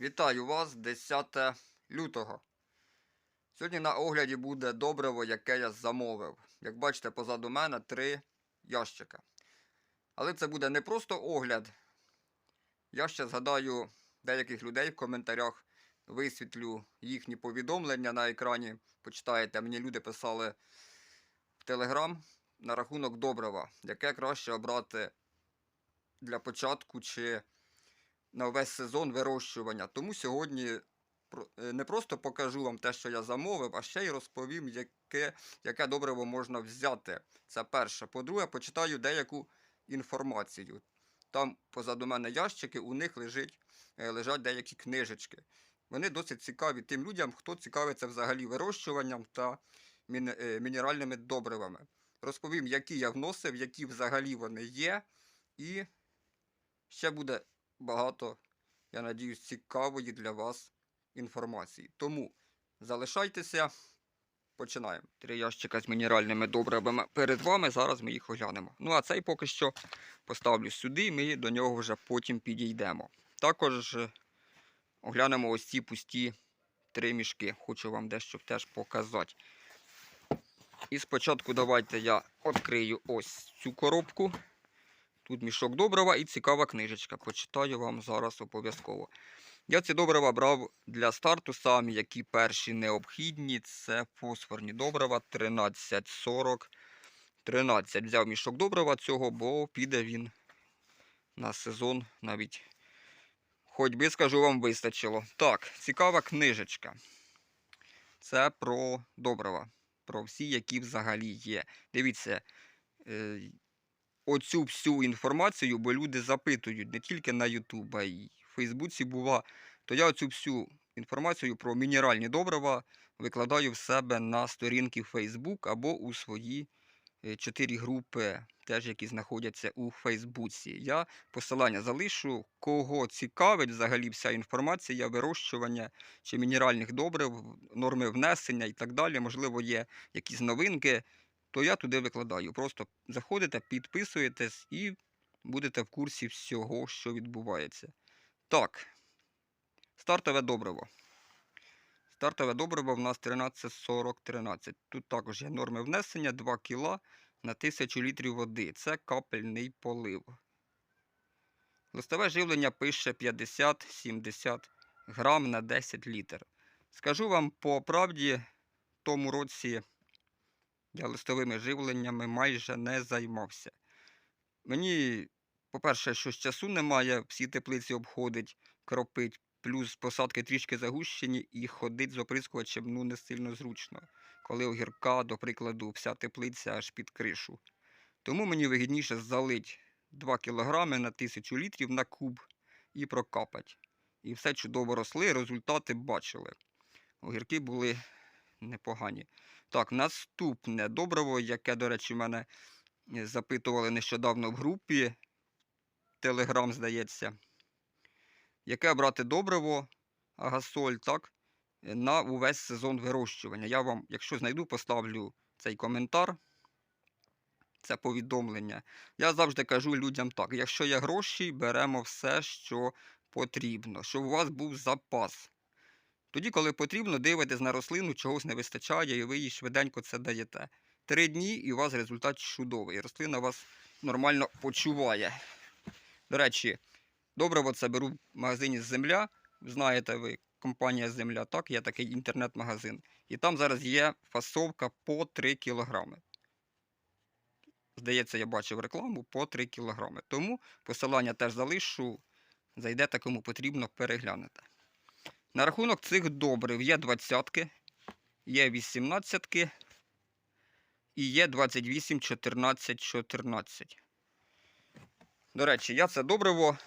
Вітаю вас 10 лютого. Сьогодні на огляді буде добриво, яке я замовив. Як бачите, позаду мене три ящика. Але це буде не просто огляд. Я ще згадаю деяких людей в коментарях, висвітлю їхні повідомлення на екрані. Почитаєте, мені люди писали в Телеграм на рахунок добрива, яке краще обрати для початку чи на весь сезон вирощування. Тому сьогодні е, не просто покажу вам те, що я замовив, а ще й розповім, яке, яке добриво можна взяти. Це перше. По-друге, почитаю деяку інформацію. Там позаду мене ящики, у них лежить, е, лежать деякі книжечки. Вони досить цікаві тим людям, хто цікавиться взагалі вирощуванням та е, мінеральними добривами. Розповім, які я вносив, які взагалі вони є, і ще буде багато, я надіюсь, цікавої для вас інформації. Тому залишайтеся, починаємо. Три ящика з мінеральними добривами перед вами. Зараз ми їх оглянемо. Ну а цей поки що поставлю сюди, ми до нього вже потім підійдемо. Також е, оглянемо ось ці пусті три мішки. Хочу вам дещо теж показати. І спочатку давайте я відкрию ось цю коробку. Тут мішок добрива і цікава книжечка. Почитаю вам зараз обов'язково. Я ці добрива брав для старту самі, які перші необхідні. Це фосфорні добрива 1340. 13. Взяв мішок добрива цього, бо піде він на сезон навіть. Хоч би, скажу вам, вистачило. Так, цікава книжечка. Це про добрива. Про всі, які взагалі є. Дивіться. Оцю всю інформацію, бо люди запитують не тільки на YouTube, а й в Фейсбуці бува, то я оцю всю інформацію про мінеральні добрива викладаю в себе на сторінки Facebook або у свої е, чотири групи, теж які знаходяться у Фейсбуці. Я посилання залишу, кого цікавить взагалі вся інформація вирощування чи мінеральних добрив, норми внесення і так далі. Можливо, є якісь новинки то я туди викладаю. Просто заходите, підписуєтесь і будете в курсі всього, що відбувається. Так, стартове добриво. Стартове добриво в нас 1340-13. Тут також є норми внесення 2 кг на 1000 літрів води. Це капельний полив. Листове живлення пише 50-70 грам на 10 літр. Скажу вам по правді, в тому році я листовими живленнями майже не займався. Мені, по-перше, що з часу немає, всі теплиці обходить, кропить, плюс посадки трішки загущені і ходить з оприскувачем ну, не сильно зручно, коли огірка, до прикладу, вся теплиця аж під кришу. Тому мені вигідніше залить 2 кг на 1000 літрів на куб і прокапати. І все чудово росли, результати бачили. Огірки були непогані. Так, наступне добриво, яке, до речі, мене е, запитували нещодавно в групі, Телеграм, здається, яке брати добриво, агасоль, так, е, на увесь сезон вирощування. Я вам, якщо знайду, поставлю цей коментар, це повідомлення. Я завжди кажу людям так: якщо є гроші, беремо все, що потрібно, щоб у вас був запас. Тоді, коли потрібно, дивитесь на рослину, чогось не вистачає, і ви їй швиденько це даєте. Три дні і у вас результат чудовий. Рослина вас нормально почуває. До речі, добриво це беру в магазині Земля. Знаєте ви, компанія Земля, так, є такий інтернет-магазин. І там зараз є фасовка по 3 кілограми. Здається, я бачив рекламу по 3 кілограми. Тому посилання теж залишу. Зайдете, кому потрібно, переглянете. На рахунок цих добрив є двадцятки, є 18 і є 28, 14, 14. До речі, я це добриво,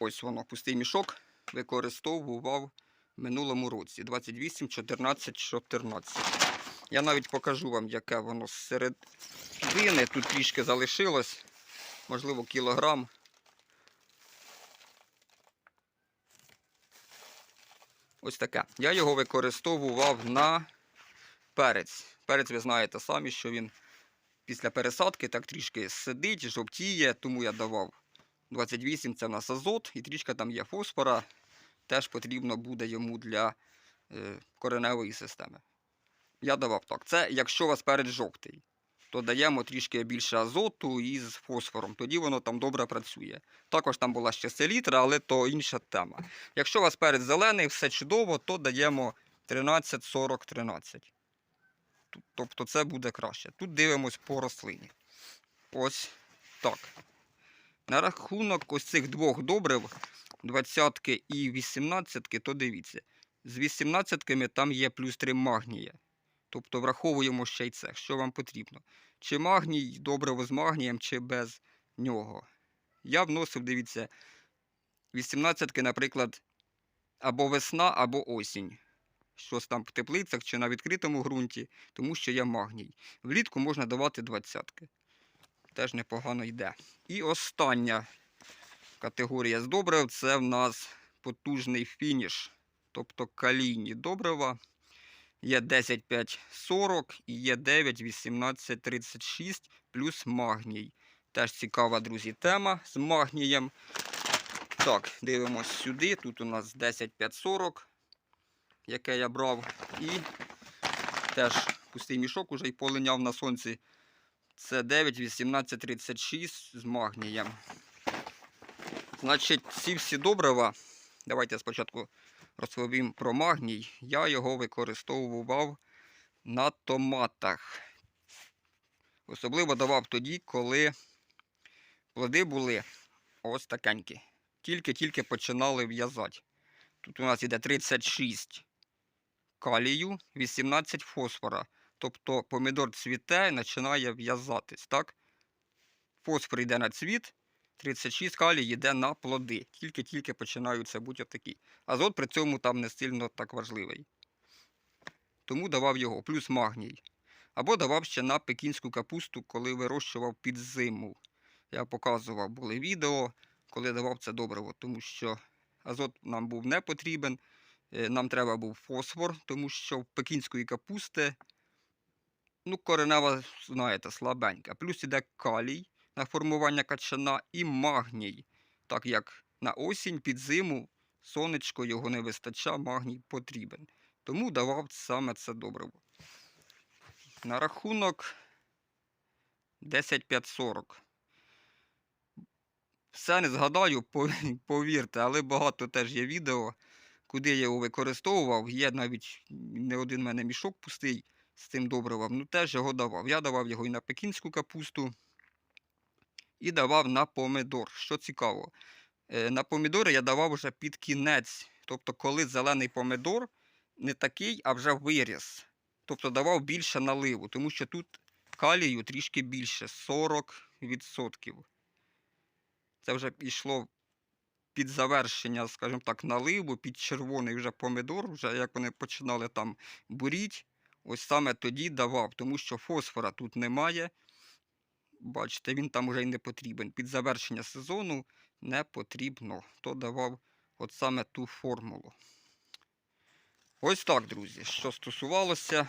ось воно, пустий мішок, використовував в минулому році. 28, 14, 14. Я навіть покажу вам, яке воно середини. Тут трішки залишилось, можливо, кілограм. Ось таке. Я його використовував на перець. Перець, ви знаєте самі, що він після пересадки так трішки сидить, жовтіє, тому я давав 28 це в азот, і трішка там є фосфора. Теж потрібно буде йому для е, кореневої системи. Я давав так. Це якщо у вас перед жовтий, то даємо трішки більше азоту із фосфором. Тоді воно там добре працює. Також там була ще селітра, але то інша тема. Якщо у вас перед зелений, все чудово, то даємо 13, 40, 13. Тобто це буде краще. Тут дивимось по рослині. Ось так. На рахунок ось цих двох добрив, 20 і 18, то дивіться. З 18 там є плюс 3 магнія. Тобто враховуємо ще й це, що вам потрібно. Чи магній, добриво з магнієм, чи без нього. Я вносив, дивіться, 18, наприклад, або весна, або осінь. Щось там в теплицях чи на відкритому ґрунті, тому що є магній. Влітку можна давати двадцятки. Теж непогано йде. І остання категорія з добрив це в нас потужний фініш, тобто калійні добрива. Є 10, 5, 40 і є 9, 18, 36 плюс магній. Теж цікава, друзі, тема з магнієм. Так, дивимось сюди. Тут у нас 10, 5, 40, яке я брав. І теж пустий мішок уже й полиняв на сонці. Це 9, 18, 36 з магнієм. Значить, ці всі добрива. Давайте спочатку розповім про магній. Я його використовував на томатах. Особливо давав тоді, коли плоди були ось такенькі. Тільки-тільки починали в'язати. Тут у нас іде 36 калію, 18 фосфора. Тобто помідор цвіте і починає в'язатись. так? Фосфор йде на цвіт, 36 калій йде на плоди. Тільки-тільки починаються бути отакі. Азот при цьому там не сильно так важливий. Тому давав його, плюс магній. Або давав ще на пекінську капусту, коли вирощував під зиму. Я показував, були відео, коли давав це добриво, тому що азот нам був не потрібен. Е, Нам треба був фосфор, тому що в пекінської капусти, ну, коренева, знаєте, слабенька. Плюс іде калій на формування качана і магній. Так як на осінь під зиму сонечко його не вистачає, магній потрібен. Тому давав саме це добриво. На рахунок 10540. Все не згадаю, повірте, але багато теж є відео, куди я його використовував. Є навіть не один в мене мішок пустий з цим добривом. Ну теж його давав. Я давав його і на пекінську капусту, і давав на помидор. Що цікаво, е, на помідори я давав вже під кінець. Тобто, коли зелений помидор не такий, а вже виріс. Тобто давав більше наливу, тому що тут калію трішки більше 40%. Це вже пішло під завершення, скажімо так, наливу, під червоний вже помидор, вже як вони починали там буріть. Ось саме тоді давав, тому що фосфора тут немає. Бачите, він там уже й не потрібен. Під завершення сезону не потрібно. То давав от саме ту формулу. Ось так, друзі. Що стосувалося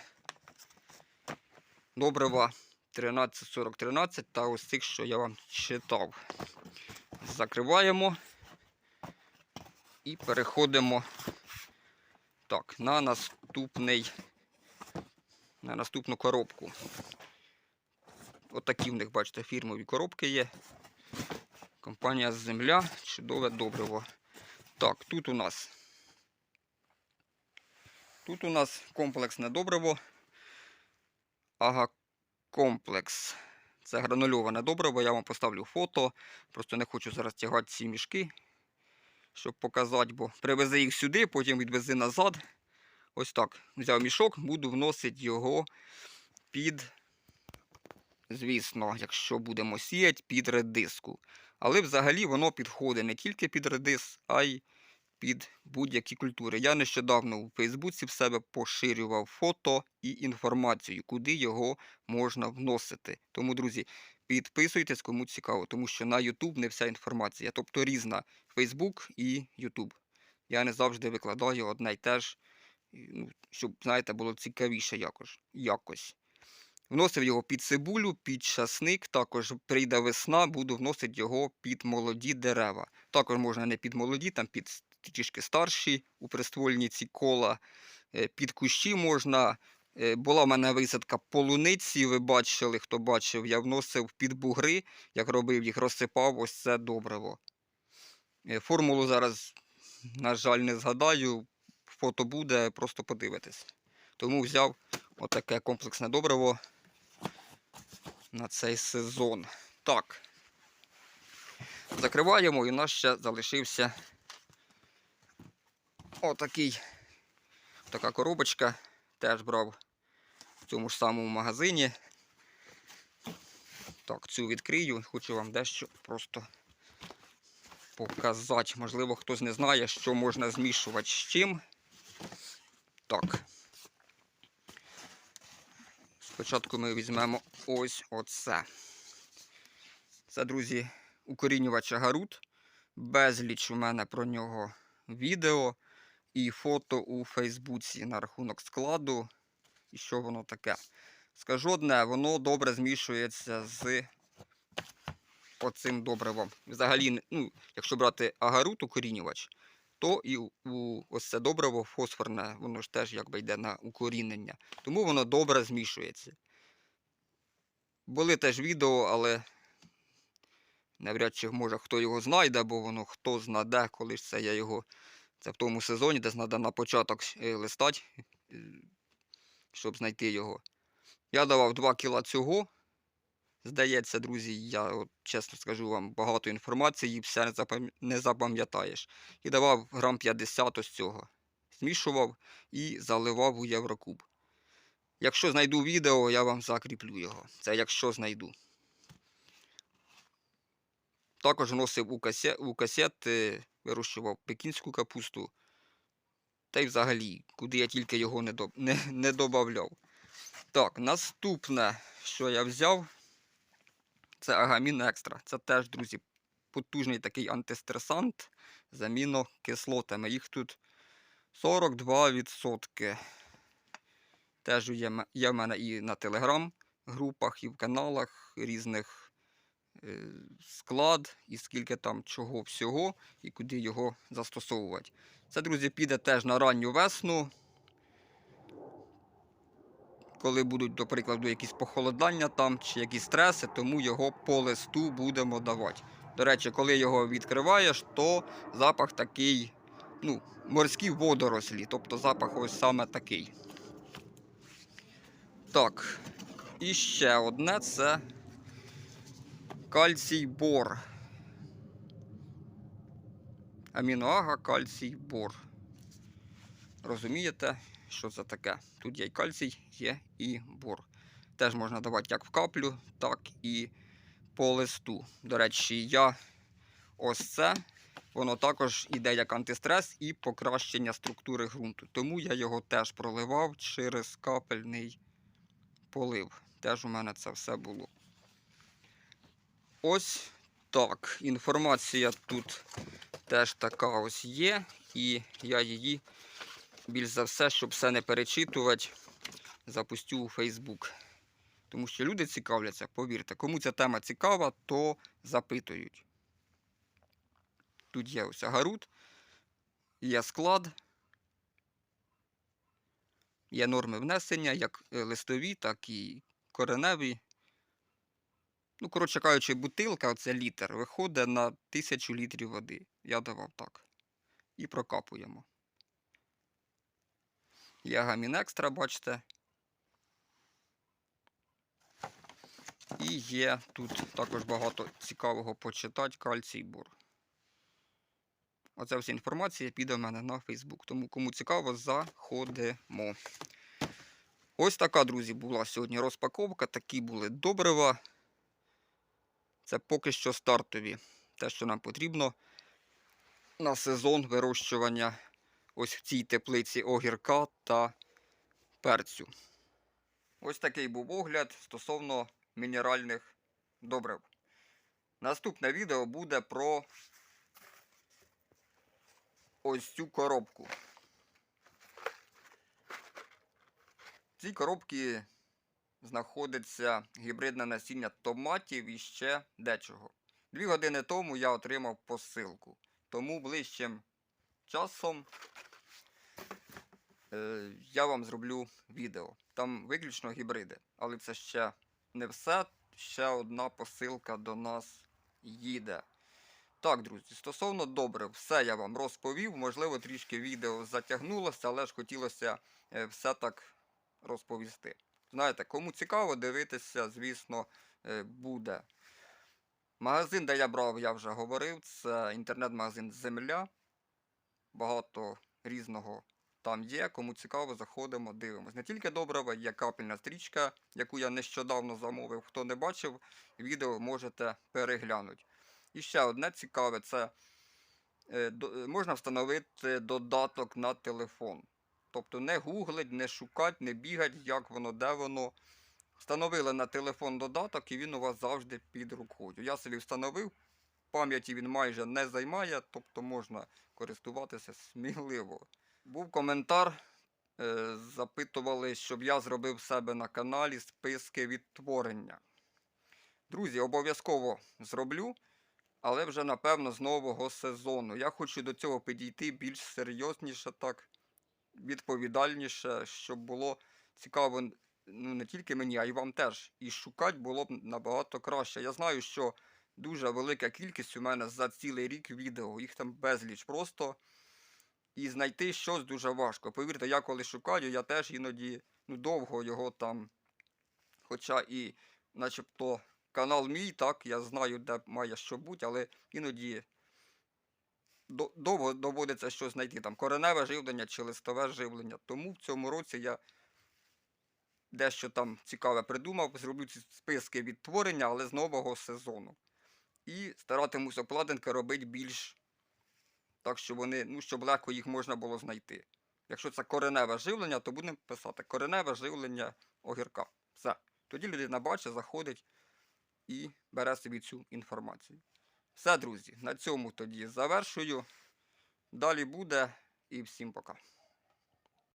добрива 13-40-13 та ось цих, що я вам читав. Закриваємо і переходимо так, на наступний, на наступну коробку. Отакі в них, бачите, фірмові коробки є. Компанія Земля, чудове добриво. Так, тут у нас. Тут у нас комплексне добриво. Агакомплекс. Це гранульоване добриво. Я вам поставлю фото. Просто не хочу зараз тягати ці мішки, щоб показати, бо привези їх сюди, потім відвези назад. Ось так. Взяв мішок, буду вносити його під, звісно, якщо будемо сіяти, під редиску. Але взагалі воно підходить не тільки під редис, а й під будь-які культури. Я нещодавно у Фейсбуці в себе поширював фото і інформацію, куди його можна вносити. Тому, друзі, підписуйтесь, кому цікаво, тому що на YouTube не вся інформація, тобто різна Facebook і YouTube. Я не завжди викладаю одне й те ж, ну, щоб, знаєте, було цікавіше якось. якось. Вносив його під цибулю, під часник, також прийде весна, буду вносити його під молоді дерева. Також можна не під молоді, там під трішки старші у приствольні ці кола, Е, під кущі можна. Е, Була в мене висадка полуниці, ви бачили, хто бачив, я вносив під бугри, як робив їх, розсипав ось це добриво. Е, Формулу зараз, на жаль, не згадаю, фото буде, просто подивитись. Тому взяв отаке комплексне добриво на цей сезон. Так. Закриваємо, і у нас ще залишився отакий, така коробочка. Теж брав в цьому ж самому магазині. Так, цю відкрию. Хочу вам дещо просто показати. Можливо, хтось не знає, що можна змішувати з чим. Так. Спочатку ми візьмемо ось оце. Це, друзі, укорінювач агарут. Безліч у мене про нього відео і фото у Фейсбуці на рахунок складу. І що воно таке. Скажу одне, воно добре змішується з оцим добривом. Взагалі, ну, якщо брати агарут укорінювач, то і у- ось це добриво фосфорне, воно ж теж якби йде на укорінення. Тому воно добре змішується. Були теж відео, але навряд чи може хто його знайде, бо воно хто знаде, коли ж це я його. Це в тому сезоні, десь треба на початок е, листати, е, щоб знайти його. Я давав 2 кіла цього. Здається, друзі, я от, чесно скажу вам багато інформації, все не запам'ятаєш. І давав грам 50 ось цього. Змішував і заливав у Єврокуб. Якщо знайду відео, я вам закріплю його. Це якщо знайду. Також вносив у, касе, у касети, вирощував пекінську капусту. Та й взагалі, куди я тільки його не, до, не, не додавав. Так, наступне, що я взяв, це агамін екстра. Це теж, друзі, потужний такий антистресант з амінокислотами. Їх тут 42%. Теж є, є в мене і на телеграм-групах, і в каналах різних е, склад, і скільки там чого всього, і куди його застосовувати. Це, друзі, піде теж на ранню весну. Коли будуть, до прикладу, якісь похолодання там чи якісь стреси, тому його по листу будемо давати. До речі, коли його відкриваєш, то запах такий, ну, морські водорослі, тобто запах ось саме такий. Так, і ще одне це кальцій бор. Аміноага, кальцій бор. Розумієте, що це таке? Тут є і кальцій, є і бор. Теж можна давати як в каплю, так і по листу. До речі, я ось це, воно також іде як антистрес і покращення структури ґрунту. Тому я його теж проливав через капельний полив. Теж у мене це все було. Ось так. Інформація тут теж така ось є, і я її більш за все, щоб все не перечитувати, запустю у Facebook. Тому що люди цікавляться, повірте, кому ця тема цікава, то запитують. Тут є ось агарут, є склад, є норми внесення, як е, листові, так і кореневі. Ну, коротше кажучи, бутилка, оце літр, виходить на тисячу літрів води. Я давав так. І прокапуємо. Є гамін екстра, бачите. І є тут також багато цікавого почитати кальцій бор. Оце вся інформація піде в мене на Фейсбук. Тому кому цікаво, заходимо. Ось така, друзі, була сьогодні розпаковка. Такі були добрива. Це поки що стартові. Те, що нам потрібно на сезон вирощування ось в цій теплиці огірка та перцю. Ось такий був огляд стосовно мінеральних добрив. Наступне відео буде про ось цю коробку. Ці коробки знаходиться гібридне насіння томатів і ще дечого. Дві години тому я отримав посилку. Тому ближчим часом е, я вам зроблю відео. Там виключно гібриди. Але це ще не все. Ще одна посилка до нас їде. Так, друзі, стосовно добре, все я вам розповів. Можливо, трішки відео затягнулося, але ж хотілося е, все так розповісти. Знаєте, кому цікаво дивитися, звісно, е, буде. Магазин, де я брав, я вже говорив, це інтернет-магазин Земля. Багато різного там є. Кому цікаво, заходимо, дивимось. Не тільки добрива, є капельна стрічка, яку я нещодавно замовив. Хто не бачив, відео можете переглянути. І ще одне цікаве, це е, можна встановити додаток на телефон. Тобто не гуглить, не шукать, не бігать, як воно, де воно. Встановили на телефон додаток і він у вас завжди під рукою. Я собі встановив, пам'яті він майже не займає, тобто можна користуватися сміливо. Був коментар, е, запитували, щоб я зробив себе на каналі списки відтворення. Друзі, обов'язково зроблю, але вже напевно з нового сезону. Я хочу до цього підійти більш серйозніше, так, відповідальніше, щоб було цікаво ну, не тільки мені, а й вам теж. І шукати було б набагато краще. Я знаю, що дуже велика кількість у мене за цілий рік відео, їх там безліч просто. І знайти щось дуже важко. Повірте, я коли шукаю, я теж іноді ну, довго його там. Хоча і начебто канал мій, так, я знаю, де має що бути, але іноді довго доводиться щось знайти. Там кореневе живлення чи листове живлення. Тому в цьому році я дещо там цікаве придумав, зроблю ці списки відтворення, але з нового сезону. І старатимусь обкладинки робити більш так, щоб вони, ну, щоб легко їх можна було знайти. Якщо це кореневе живлення, то будемо писати кореневе живлення огірка. Все. Тоді людина бачить, заходить і бере собі цю інформацію. Все, друзі, на цьому тоді завершую. Далі буде і всім пока.